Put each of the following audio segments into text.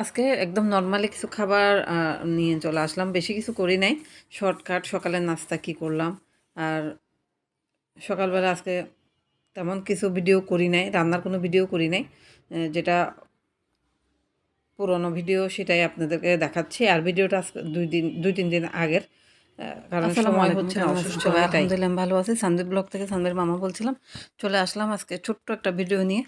আজকে একদম নর্মালি কিছু খাবার নিয়ে চলে আসলাম। বেশি কিছু করি নাই। শর্টকাট সকালের নাস্তা কি করলাম। আর সকালবেলা আজকে তেমন কিছু ভিডিও করি নাই রান্নার কোনো ভিডিও করি নাই যেটা পুরনো ভিডিও সেটাই আপনাদেরকে দেখাচ্ছি। আর ভিডিওটা আজকে দুই দিন দুই তিন দিন আগের কারণ সময় হচ্ছে অসুস্থ আলহামদুলিল্লাহ ভালো আছি। সানদের ব্লগ থেকে সানদের মামা বলছিলাম। চলে আসলাম আজকে ছোট্ট একটা ভিডিও নিয়ে।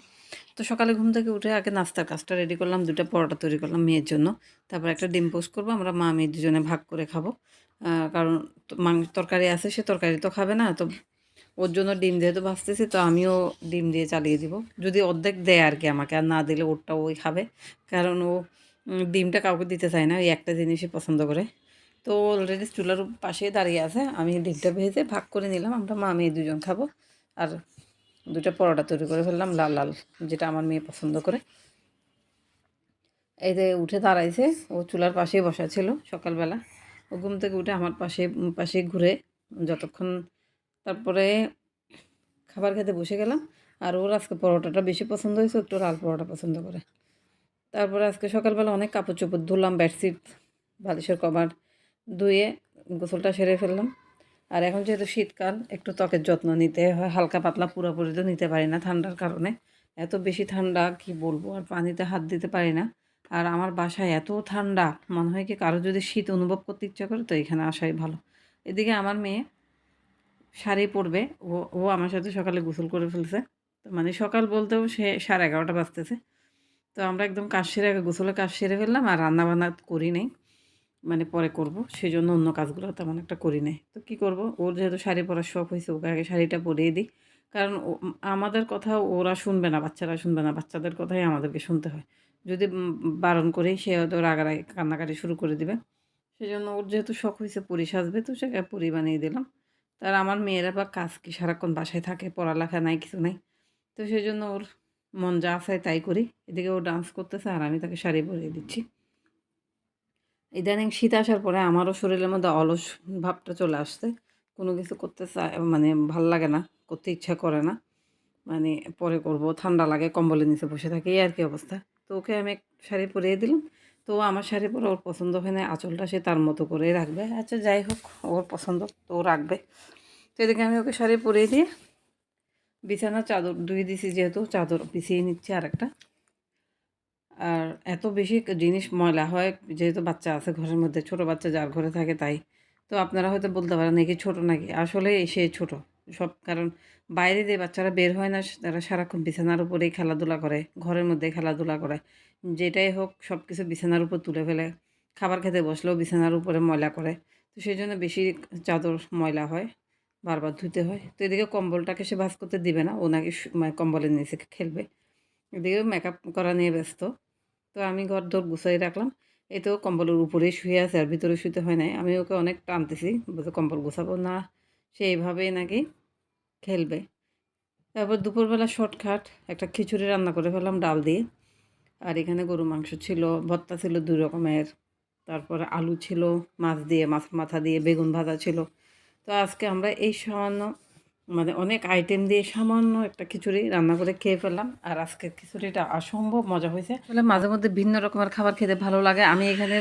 তো সকালে ঘুম থেকে উঠে আগে নাস্তার কাজটা রেডি করলাম দুটো পরোটা তৈরি করলাম মেয়ের জন্য। তারপর একটা ডিম পোস্ট করব, আমরা মা মেয়ে দুজনে ভাগ করে খাব। কারণ মাংস তরকারি আছে, সে তরকারি তো খাবে না, তো ওর জন্য ডিম যেহেতু ভাজতেছি, তো আমিও ডিম দিয়ে চালিয়ে দিব। যদি অর্ধেক দেয় আর কি আমাকে, আর না দিলে ওরটা ওই খাবে। কারণ ও ডিমটা কাউকে দিতে চায় না, ওই একটা জিনিসই পছন্দ করে। তো অলরেডি চুলার পাশে দাঁড়িয়ে আছে, আমি ডিমটা ভেজে ভাগ করে নিলাম, আমরা মা মেয়ে দুজন খাব। আর দুটো পরোটা তৈরি করে ফেললাম, লাল লাল, যেটা আমার মেয়ে পছন্দ করে। এই যে উঠে দাঁড়াইছে, ও চুলার পাশেই বসা ছিল সকালবেলা। ও ঘুম থেকে উঠে আমার পাশে পাশে ঘুরে যতক্ষণ তারপরে খাবার খেতে বসে গেলাম। আর ওর আজকে পরোটাটা বেশি পছন্দ হয়েছে, একটু লাল পরোটা পছন্দ করে। তারপরে আজকে সকালবেলা অনেক কাপড় চোপড় ধুলাম, বেডশিট, বালিশের কভার ধুয়ে গোসলটা সেরে ফেললাম। আর এখন যেহেতু শীতকাল, একটু ত্বকের যত্ন নিতে হয়। হালকা পাতলা পুরোপুরি তো নিতে পারি না ঠান্ডার কারণে। এত বেশি ঠান্ডা কি বলব? আর পানিতে হাত দিতে পারি না। আর আমার বাসায় এত ঠান্ডা, মনে হয় কি কারও যদি শীত অনুভব করতে ইচ্ছা করে তো এখানে আসাই ভালো। এদিকে আমার মেয়ে শাড়ি পরবে। ও ও আমার সাথে সকালে গোসল করে ফেলছে। তো মানে সকাল বলতেও সে সাড়ে এগারোটা বাজতেছে। তো আমরা একদম কাজ সেরে গোসলে কাজ সেরে ফেললাম আর রান্নাবান্না করি নাই। মানে পরে করব। সেই জন্য অন্য কাজগুলো তেমন একটা করি নাই। তো কি করব? ওর যেহেতু শাড়ি পরার শখ হয়েছে, ওকে আগে শাড়িটা পরিয়ে দিই। কারণ আমাদের কথা ওরা শুনবে না, বাচ্চারা শুনবে না। বাচ্চাদের কথাই আমাদেরকে শুনতে হয়। যদি বারণ করি সে হয়তো রাগারাগি, কান্নাকাটি শুরু করে দিবে। সেই জন্য ওর যেহেতু শখ হয়েছে, পরি সাজবে, তো সে পরি বানিয়ে দিলাম। তার আমার মেয়েরা বা কাজ কি সারাক্ষণ বাসায় থাকে, পড়ালেখা নাই, কিছু নাই। তো সেই জন্য ওর মন যা চায় তাই করি। এদিকে ও ডান্স করতেছে, আর আমি তাকে শাড়ি পরিয়ে দিচ্ছি। ইদানিং শীত আসার পরে আমারও শরীরের মধ্যে অলস ভাবটা চলে আসছে। কোনো কিছু করতে চায় মানে ভালো লাগে না, করতে ইচ্ছা করে না। মানে পরে করব, ঠান্ডা লাগে, কম্বলের নিচে বসে থাকি, এই আর কি অবস্থা। তো ওকে আমি শাড়ি পরিয়ে দিলাম। তো আমার শাড়ি পরে ওর পছন্দ হয় না, আঁচলটা সে তার মতো করেই রাখবে। আচ্ছা যাই হোক, ওর পছন্দ, তো রাখবে। তো এদিকে আমি ওকে শাড়ি পরিয়ে দিয়ে বিছানা চাদর ধুয়ে দিছি যেহেতু, চাদর বিছিয়ে নিচ্ছি আর একটা আর এত বেশি জিনিস ময়লা হয়, যেহেতু বাচ্চা আছে ঘরের মধ্যে, ছোট বাচ্চা যার ঘরে থাকে তাই। তো আপনারা হয়তো বলতে পারেন নাকি ছোট নাকি? আসলে সে ছোট। সব কারণ বাইরে যে বাচ্চারা বের হয় না, তারা সারাক্ষণ বিছানার উপরেই খেলাধুলা করে, ঘরের মধ্যে খেলাধুলা করে। যেটাই হোক, সব কিছু বিছানার উপর তুলে ফেলে, খাবার খেতে বসলেও বিছানার উপরে ময়লা করে। তো সেই জন্য বেশি চাদর ময়লা হয়, বারবার ধুতে হয়। তো এদিকে কম্বলটাকে সে ভাজ করতে দিবে না, ও নাকি মানে কম্বলের নিচে খেলবে। এদিকে মেকআপ করা নিয়ে ব্যস্ত। তো আমি ঘর দর গুছাই রাখলাম। এই তো কম্বলের উপরেই শুয়ে আছে, আর ভিতরে শুতে হয় নাই। আমি ওকে অনেক টানতেছি বলতে কম্বল গুছাবো না। সে এইভাবেই নাকি খেলবে। তারপর দুপুরবেলা শর্টকাট একটা খিচুড়ি রান্না করে ফেললাম, ডাল দিয়ে। আর এখানে গরু মাংস ছিল, ভর্তা ছিল দুই রকমের। তারপর আলু ছিল, মাছ দিয়ে মাছ মাথা দিয়ে বেগুন ভাজা ছিল। তো আজকে আমরা এই সামান্য মানে অনেক আইটেম দিয়ে সামান্য একটা খিচুড়ি রান্না করে খেয়ে ফেললাম। আর আজকের খিচুড়িটা অসম্ভব মজা হয়েছে। আসলে মাঝে মধ্যে ভিন্ন রকমের খাবার খেতে ভালো লাগে। আমি এখানে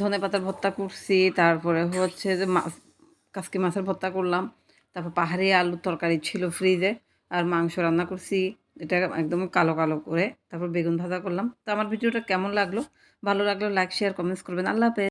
ধনে পাতার ভর্তা করছি, তারপরে হচ্ছে যে মাছ কাসকি মাছের ভর্তা করলাম, তারপর পাহাড়ি আলুর তরকারি ছিল ফ্রিজে আর মাংস রান্না করছি। এটা একদম কালো কালো করে, তারপর বেগুন ভাজা করলাম। তো আমার ভিডিওটা কেমন লাগল? ভালো লাগল লাইক শেয়ার কমেন্টস করবেন। আল্লাহ হাফেজ।